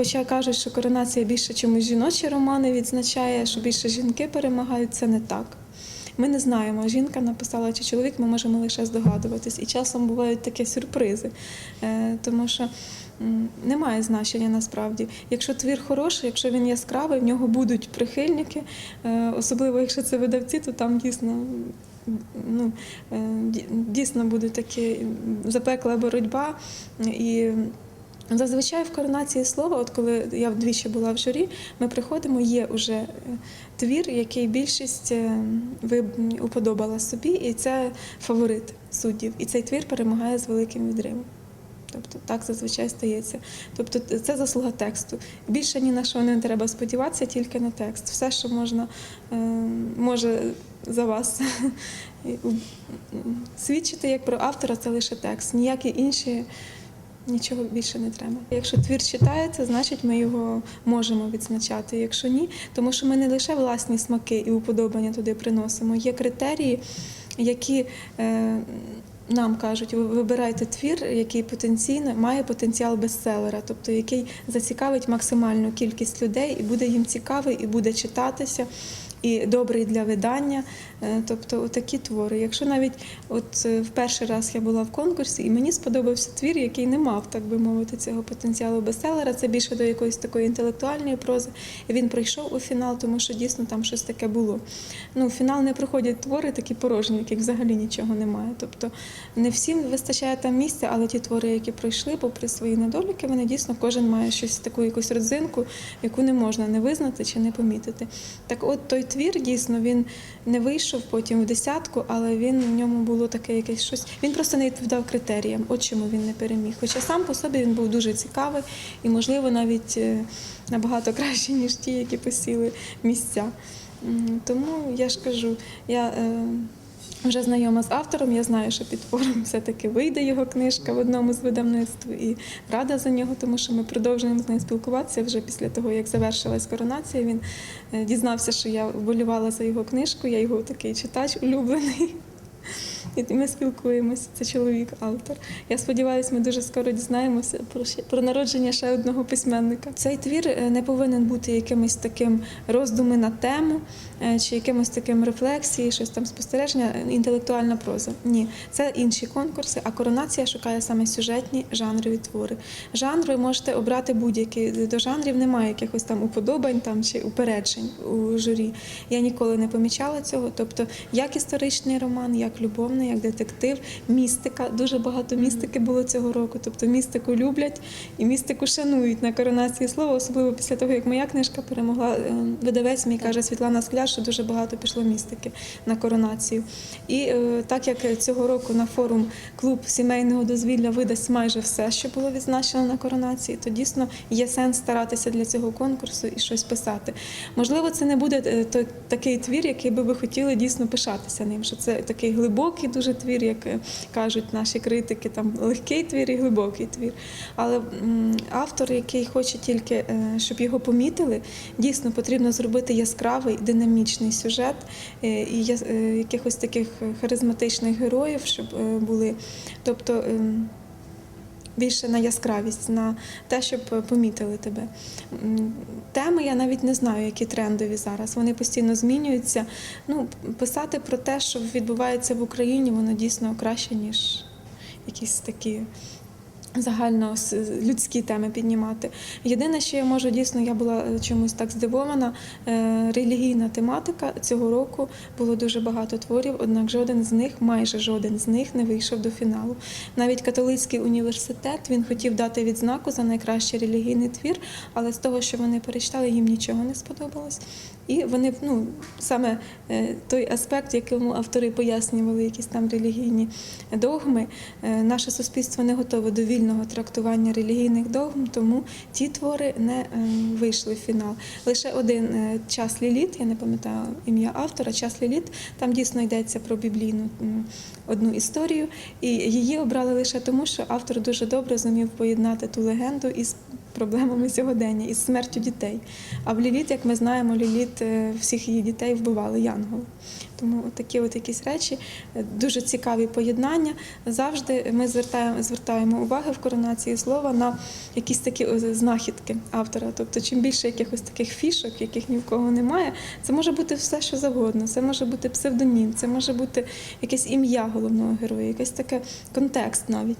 хоча кажуть, що коронація більше чомусь жіночі романи відзначає, що більше жінки перемагають, це не так. Ми не знаємо, жінка написала чи чоловік, ми можемо лише здогадуватись. І часом бувають такі сюрпризи, Е, тому що немає значення насправді. Якщо твір хороший, якщо він яскравий, в нього будуть прихильники, Е, особливо якщо це видавці, то там дійсно. Ну, е, дійсно буде такі запекла боротьба. І зазвичай в коронації слова, от коли я вдвічі була в журі, ми приходимо, є вже е, твір, який більшість е, ви уподобала собі, і це фаворит суддів. І цей твір перемагає з великим відривом. Тобто так зазвичай стається. Тобто це заслуга тексту. Більше ні на що не треба сподіватися, тільки на текст. Все, що можна, е, може за вас свідчити як про автора, це лише текст. Ніякі інші. Нічого більше не треба. Якщо твір читається, значить ми його можемо відзначати. Якщо ні, тому що ми не лише власні смаки і уподобання туди приносимо. Є критерії, які е, нам кажуть, ви вибирайте твір, який потенційно має потенціал бестселера, тобто який зацікавить максимальну кількість людей і буде їм цікавий, і буде читатися. І добрий для видання, Е, тобто такі твори. Якщо навіть от е, в перший раз я була в конкурсі, і мені сподобався твір, який не мав, так би мовити, цього потенціалу бестселера, це більше до якоїсь такої інтелектуальної прози. І він прийшов у фінал, тому що дійсно там щось таке було. Ну, в фінал не проходять твори такі порожні, яких взагалі нічого немає. Тобто не всім вистачає там місця, але ті твори, які пройшли, попри свої недоліки, вони дійсно кожен має щось таку якусь родзинку, яку не можна не визнати чи не помітити. Так от той твір дійсно він не вийшов потім в десятку, але він в ньому було таке якесь щось. Він просто не відповідав критеріям, от чому він не переміг. Хоча сам по собі він був дуже цікавий і, можливо, навіть е, набагато кращий, ніж ті, які посіли місця. Тому я ж кажу, я е, вже знайома з автором, я знаю, що під форум все-таки вийде його книжка в одному з видавництв і рада за нього, тому що ми продовжуємо з ним спілкуватися вже після того, як завершилась коронація. Він е, дізнався, що я вболівала за його книжку, я його такий читач улюблений. І ми спілкуємося. Це чоловік, автор. Я сподіваюся, ми дуже скоро дізнаємося про про народження ще одного письменника. Цей твір е, не повинен бути якимось таким роздуми на тему е, чи якимось таким рефлексії, щось там спостереження, інтелектуальна проза. Ні, це інші конкурси. А коронація шукає саме сюжетні жанрові твори. Жанр ви можете обрати будь-який. До жанрів немає якихось там уподобань там чи упереджень у журі. Я ніколи не помічала цього. Тобто, як історичний роман, як любовний, як детектив, містика. Дуже багато містики було цього року. Тобто містику люблять і містику шанують на коронації слова, особливо після того, як моя книжка перемогла. е, Видавець мій каже Світлана Скляр, що дуже багато пішло містики на коронацію. І е, так як цього року на форум клуб сімейного дозвілля видасть майже все, що було відзначено на коронації, то дійсно є сенс старатися для цього конкурсу і щось писати. Можливо, це не буде е, такий твір, який би ви хотіли дійсно пишатися ним. Що це такий глибокий дуже твір, як е, кажуть наші критики, там легкий твір і глибокий твір. Але автор, який хоче тільки, е, щоб його помітили, дійсно потрібно зробити яскравий, динамічний сюжет е, і якихось таких харизматичних героїв, щоб були. Тобто. Більше на яскравість, на те, щоб помітили тебе. Теми я навіть не знаю, які трендові зараз. Вони постійно змінюються. Ну, писати про те, що відбувається в Україні, воно дійсно краще, ніж якісь такі загально людські теми піднімати. Єдине, що я можу дійсно, я була е, чомусь так здивована. е, Релігійна тематика цього року було дуже багато творів, однак жоден з них, майже жоден з них не вийшов до фіналу. Навіть католицький університет він хотів дати відзнаку за найкращий релігійний твір, але з того, що вони перечитали, їм нічого не сподобалось. І вони ну саме е, той аспект, якому автори пояснювали якісь там релігійні догми, наше суспільство не готове до вільного трактування релігійних догм, тому ті твори не е, вийшли в фінал. Лише один е, час Ліліт, я не пам'ятаю ім'я автора, час Ліліт, там дійсно йдеться про біблійну одну історію, і її обрали лише тому, що автор дуже добре зумів поєднати ту легенду із проблемами сьогодення із смертю дітей. А в Ліліт, як ми знаємо, Ліліт е, всіх її дітей вбивали янголи. Тому такі от якісь речі, е, дуже цікаві поєднання. Завжди ми звертаємо, звертаємо увагу в коронації слова на якісь такі е, знахідки автора. Тобто, чим більше якихось таких фішок, яких ні в кого немає, це може бути все, що завгодно. Це може бути псевдонім, це може бути якесь ім'я головного героя, якийсь таке контекст навіть.